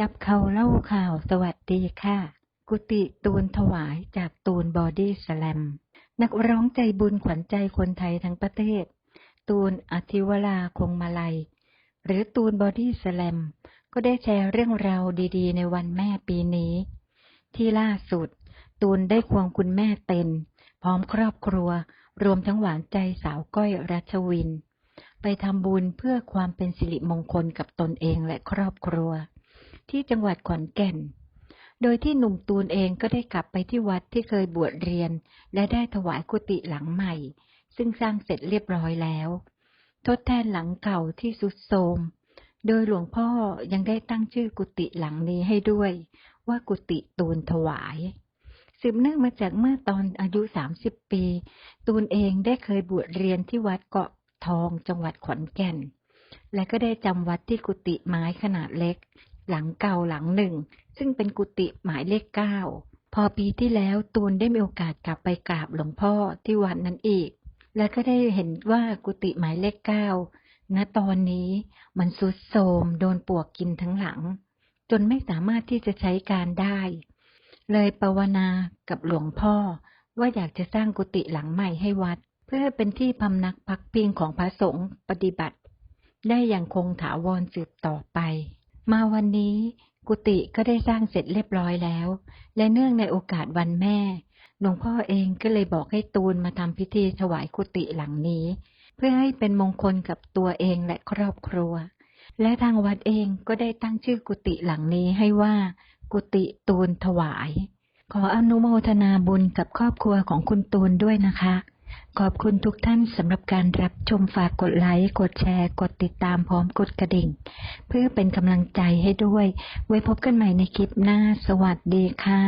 จับเขาเล่าข่าวสวัสดีค่ะ กุติตูนถวายจากตูนบอดี้สแลม นักร้องใจบุญขวัญใจคนไทยทั้งประเทศ ตูนอธิวราคงมาลัย หรือตูนบอดี้สแลม ก็ได้แชร์เรื่องราวดีๆ ในวันแม่ปีนี้ ที่ล่าสุด ตูนได้ควงคุณแม่เต็น พร้อมครอบครัว รวมทั้งหวานใจสาวก้อยรัชวิน ไปทำบุญเพื่อความเป็นสิริมงคลกับตนเองและครอบครัว ที่จังหวัดขอนแก่น โดยที่หนุ่มตูนเองก็ได้กลับไปที่วัดที่เคยบวชเรียน และได้ถวายกุฏิหลังใหม่ ซึ่งสร้างเสร็จเรียบร้อยแล้ว ทดแทนหลังเก่าที่สุดโทรมโดยหลวงพ่อยังได้ตั้งชื่อกุฏิหลังนี้ให้ด้วย ว่ากุฏิตูนถวาย สืบเนื่องมาจากเมื่อตอนอายุ 30 ปี ตูนเองได้เคยบวชเรียนที่วัดเกาะทองจังหวัดขอนแก่น และก็ได้จำวัดที่กุฏิไม้ขนาดเล็ก หลังเก่าหลังหนึ่ง ซึ่งเป็นกุฏิหมายเลขเก้าพอปีที่แล้วตูนได้มีโอกาสกลับไปกราบหลวงพ่อที่วัดนั้นอีก และก็ได้เห็นว่ากุฏิหมายเลขเก้าณตอนนี้มันสุดโทรมโดนปวกกินทั้งหลัง จนไม่สามารถที่จะใช้การได้ เลยภาวนากับหลวงพ่อว่าอยากจะสร้างกุฏิหลังใหม่ให้วัด เพื่อเป็นที่พำนักพักพิงของพระสงฆ์ปฏิบัติ ได้อย่างคงถาวรสืบต่อไป มาวันนี้กุฏิก็ได้สร้างเสร็จเรียบร้อยแล้ว และเนื่องในโอกาสวันแม่ หลวงพ่อเองก็เลยบอกให้ตูนมาทำพิธีถวายกุฏิหลังนี้ เพื่อให้เป็นมงคลกับตัวเองและครอบครัว และทางวัดเองก็ได้ตั้งชื่อกุฏิหลังนี้ให้ว่า กุฏิตูนถวาย ขออนุโมทนาบุญกับครอบครัวของคุณตูนด้วยนะคะ ขอบคุณทุกท่านสำหรับการรับชมฝากกดไลค์ กดแชร์ กดติดตามพร้อมกดกระดิ่ง เพื่อเป็นกำลังใจให้ด้วย ไว้พบกันใหม่ในคลิปหน้า สวัสดีค่ะ